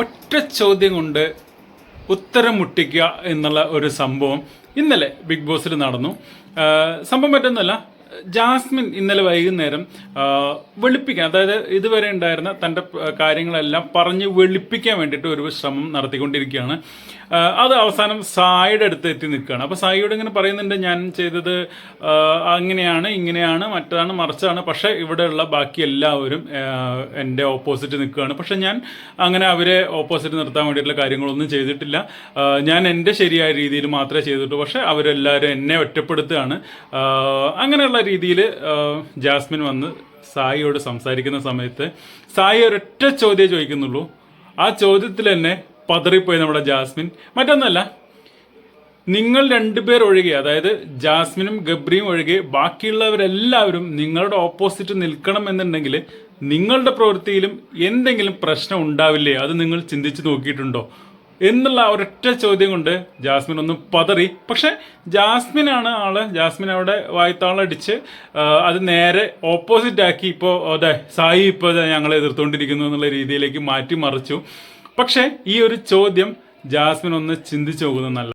ഒറ്റ ചോദ്യം കൊണ്ട് ഉത്തരം മുട്ടിക്കുക എന്നുള്ള ഒരു സംഭവം ഇന്നലെ ബിഗ് ബോസിൽ നടന്നു. സംഭവം മറ്റൊന്നുമല്ല. ജാസ്മിൻ ഇന്നലെ വൈകുന്നേരം വെളുപ്പിക്കാൻ അതായത് ഇതുവരെ ഉണ്ടായിരുന്ന തന്റെ കാര്യങ്ങളെല്ലാം പറഞ്ഞ് വെളുപ്പിക്കാൻ വേണ്ടിയിട്ട് ഒരു ശ്രമം നടത്തിക്കൊണ്ടിരിക്കുകയാണ്. അത് അവസാനം സായിയുടെ അടുത്ത് എത്തി നിൽക്കുകയാണ്. അപ്പോൾ സായിയോട് ഇങ്ങനെ പറയുന്നുണ്ട് ഞാൻ ചെയ്തത് അങ്ങനെയാണ് ഇങ്ങനെയാണ് മറ്റതാണ് മറിച്ചാണ് പക്ഷേ ഇവിടെയുള്ള ബാക്കി എല്ലാവരും എന്റെ ഓപ്പോസിറ്റ് നിൽക്കുകയാണ്. പക്ഷേ ഞാൻ അങ്ങനെ അവരെ ഓപ്പോസിറ്റ് നിർത്താൻ വേണ്ടിയിട്ടുള്ള കാര്യങ്ങളൊന്നും ചെയ്തിട്ടില്ല. ഞാൻ എന്റെ ശരിയായ രീതിയിൽ മാത്രമേ ചെയ്തിട്ടുള്ളൂ. പക്ഷേ അവരെല്ലാവരും എന്നെ ഒറ്റപ്പെടുത്തുകയാണ്. അങ്ങനെയുള്ള രീതിയിൽ ജാസ്മിൻ വന്ന് സായിയോട് സംസാരിക്കുന്ന സമയത്ത് സായി ഒരൊറ്റ ചോദ്യം ചോദിക്കുന്നുള്ളൂ. ആ ചോദ്യത്തിൽ തന്നെ പതറിപ്പോയി നമ്മുടെ ജാസ്മിൻ. മറ്റൊന്നല്ല നിങ്ങൾ രണ്ടുപേർ ഒഴികെ അതായത് ജാസ്മിനും ഗബ്രിയും ഒഴികെ ബാക്കിയുള്ളവരെല്ലാവരും നിങ്ങളുടെ ഓപ്പോസിറ്റ് നിൽക്കണം എന്നുണ്ടെങ്കിൽ നിങ്ങളുടെ പ്രവൃത്തിയിലും എന്തെങ്കിലും പ്രശ്നം ഉണ്ടാവില്ലേ? അത് നിങ്ങൾ ചിന്തിച്ചു നോക്കിയിട്ടുണ്ടോ? എന്നുള്ള ഒരൊറ്റ ചോദ്യം കൊണ്ട് ജാസ്മിൻ ഒന്ന് പതറി. പക്ഷെ ജാസ്മിനാണ് ആൾ. ജാസ്മിൻ അവിടെ വായ്ത്താളടിച്ച് അത് നേരെ ഓപ്പോസിറ്റ് ആക്കി ഇപ്പോൾ അതെ സായി ഇപ്പോൾ ഞങ്ങളെ എതിർത്തുകൊണ്ടിരിക്കുന്നു എന്നുള്ള രീതിയിലേക്ക് മാറ്റി മറിച്ചു പക്ഷേ ഈ ഒരു ചോദ്യം ജാസ്മിൻ ഒന്ന് ചിന്തിച്ചു നോക്കുന്നത്